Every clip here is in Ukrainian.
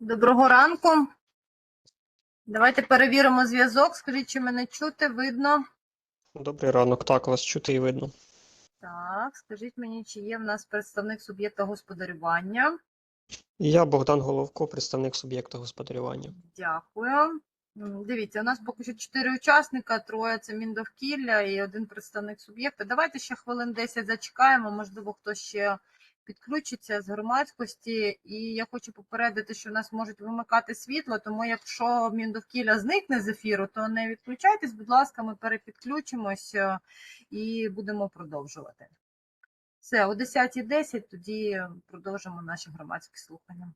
Доброго ранку. Давайте перевіримо зв'язок. Скажіть, чи мене чути, видно? Добрий ранок, так, вас чути і видно. Так, скажіть мені, чи є в нас представник суб'єкта господарювання? Я Богдан Головко, представник суб'єкта господарювання. Дякую. Дивіться, у нас поки що чотири учасника, троє це Міндовкілля і один представник суб'єкта. Давайте ще хвилин 10 зачекаємо, можливо, хтось ще підключиться з громадськості. І я хочу попередити, що в нас можуть вимикати світло, тому якщо Міндовкілля зникне з ефіру, то не відключайтесь, будь ласка, ми перепідключимося і будемо продовжувати. Все, о 10.10 тоді продовжимо наші громадські слухання.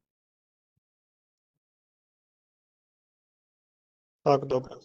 Так, добре.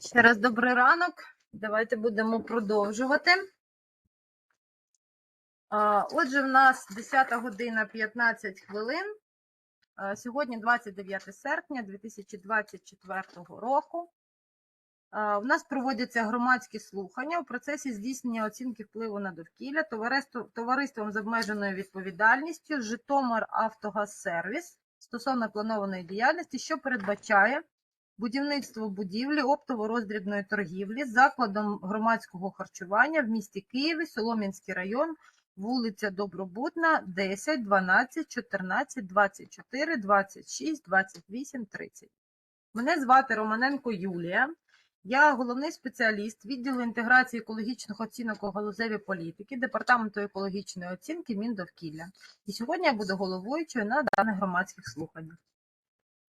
Ще раз добрий ранок. Давайте будемо продовжувати. Отже, в нас 10 година 15 хвилин. Сьогодні 29 серпня 2024 року. У нас проводяться громадські слухання у процесі здійснення оцінки впливу на довкілля товариством з обмеженою відповідальністю Житомир Автогазсервіс стосовно планованої діяльності, що передбачає будівництво будівлі оптово-роздрібної торгівлі з закладом громадського харчування в місті Києві, Солом'янський район, вулиця Добробутна, 10, 12, 14, 24, 26, 28, 30. Мене звати Романенко Юлія. Я головний спеціаліст відділу інтеграції екологічних оцінок у галузеві політики Департаменту екологічної оцінки Міндовкілля. І сьогодні я буду головуючою на даних громадських слуханнях.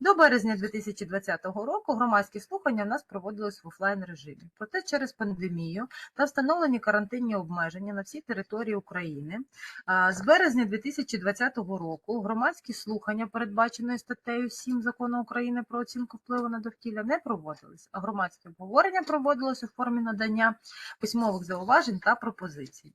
До березня 2020 року громадські слухання в нас проводились в офлайн режимі. Проте через пандемію та встановлені карантинні обмеження на всій території України З березня 2020 року громадські слухання, передбаченої статтею 7 закону України про оцінку впливу на довкілля, не проводились, а громадське обговорення проводилось у формі надання письмових зауважень та пропозицій.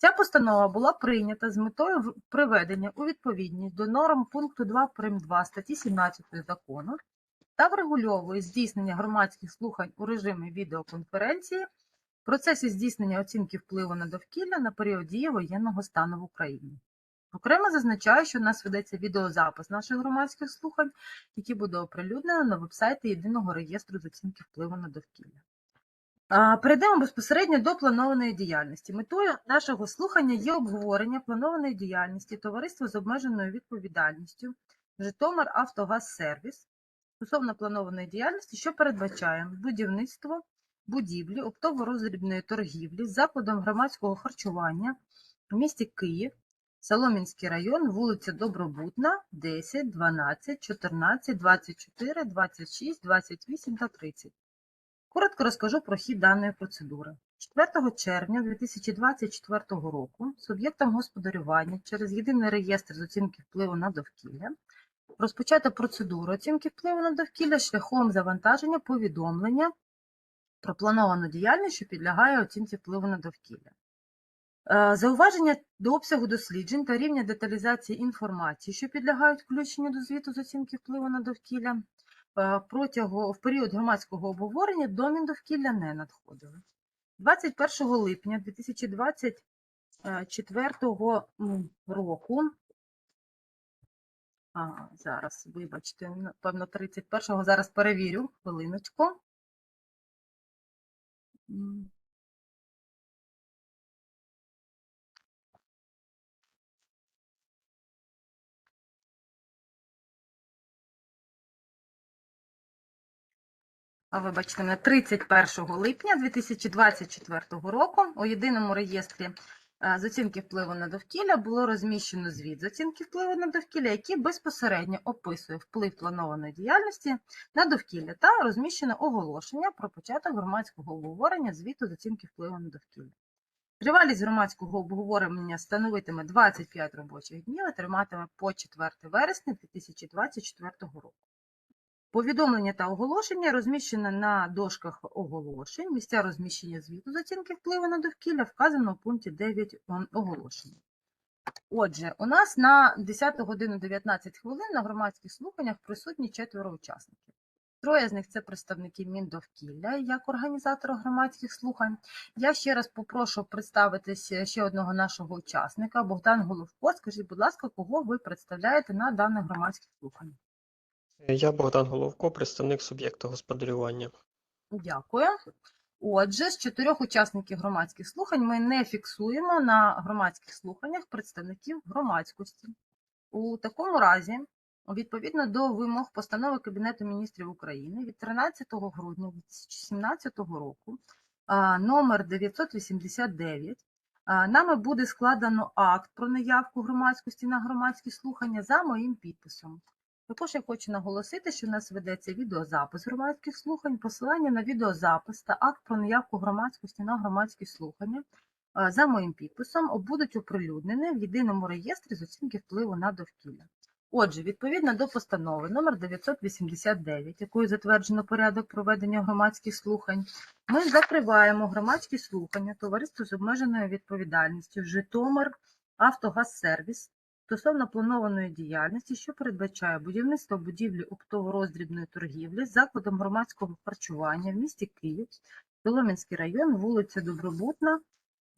Ця постанова була прийнята з метою приведення у відповідність до норм пункту 2 прим. 2 статті 17 закону та врегульовує здійснення громадських слухань у режимі відеоконференції в процесі здійснення оцінки впливу на довкілля на період дії воєнного стану в Україні. Окремо зазначаю, що у нас ведеться відеозапис наших громадських слухань, які буде оприлюднено на вебсайті Єдиного реєстру з оцінки впливу на довкілля. Перейдемо безпосередньо до планованої діяльності. Метою нашого слухання є обговорення планованої діяльності товариства з обмеженою відповідальністю Житомир Автогазсервіс стосовно планованої діяльності, що передбачає будівництво будівлі оптово-роздрібної торгівлі з закладом громадського харчування в місті Київ, Солом'янський район, вулиця Добробутна, 10, 12, 14, 24, 26, 28 та 30. Коротко розкажу про хід даної процедури. 4 червня 2024 року суб'єктом господарювання через єдиний реєстр з оцінки впливу на довкілля розпочати процедуру оцінки впливу на довкілля шляхом завантаження повідомлення про плановану діяльність, що підлягає оцінці впливу на довкілля. Е, Зауваження до обсягу досліджень та рівня деталізації інформації, що підлягають включенню до звіту з оцінки впливу на довкілля, протягом в період громадського обговорення до Міндовкілля не надходили. 21 липня 2024 року, а, зараз, вибачте, напевно, 31-го, зараз перевірю, хвилиночку. Вибачте мене, 31 липня 2024 року у єдиному реєстрі Е, З оцінки впливу на довкілля було розміщено звіт з оцінки впливу на довкілля, який безпосередньо описує вплив планованої діяльності на довкілля та розміщено оголошення про початок громадського обговорення звіту з оцінки впливу на довкілля. Тривалість громадського обговорення становитиме 25 робочих днів і триватиме по 4 вересня 2024 року. Повідомлення та оголошення розміщено на дошках оголошень. Місця розміщення звіту з оцінки впливу на довкілля вказано у пункті 9 оголошення. Отже, у нас на 10 годину 19 хвилин на громадських слуханнях присутні четверо учасників. Троє з них це представники Міндовкілля як організатора громадських слухань. Я ще раз попрошу представитися ще одного нашого учасника Богдан Головко. Скажіть, будь ласка, кого ви представляєте на даних громадських слуханнях? Я Богдан Головко, представник суб'єкта господарювання. Дякую. Отже, з чотирьох учасників громадських слухань ми не фіксуємо на громадських слуханнях представників громадськості. У такому разі, відповідно до вимог постанови Кабінету міністрів України від 13 грудня 2017 року, номер 989, нами буде складено акт про наявку громадськості на громадські слухання за моїм підписом. Також я хочу наголосити, що у нас ведеться відеозапис громадських слухань, посилання на відеозапис та акт про наявку громадськості на громадські слухання е, за моїм підписом будуть оприлюднені в єдиному реєстрі з оцінки впливу на довкілля. Отже, відповідно до постанови номер 989, якою затверджено порядок проведення громадських слухань, ми закриваємо громадські слухання товариства з обмеженою відповідальністю Житомир Автогазсервіс стосовно планованої діяльності, що передбачає будівництво будівлі оптово-роздрібної торгівлі з закладом громадського харчування в місті Київ, Солом'янський район, вулиця Добробутна,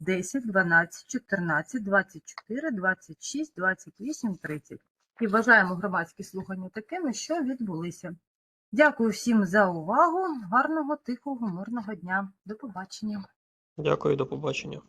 10, 12, 14, 24, 26, 28, 30. І вважаємо громадські слухання такими, що відбулися. Дякую всім за увагу. Гарного, тихого, мирного дня. До побачення. Дякую, до побачення.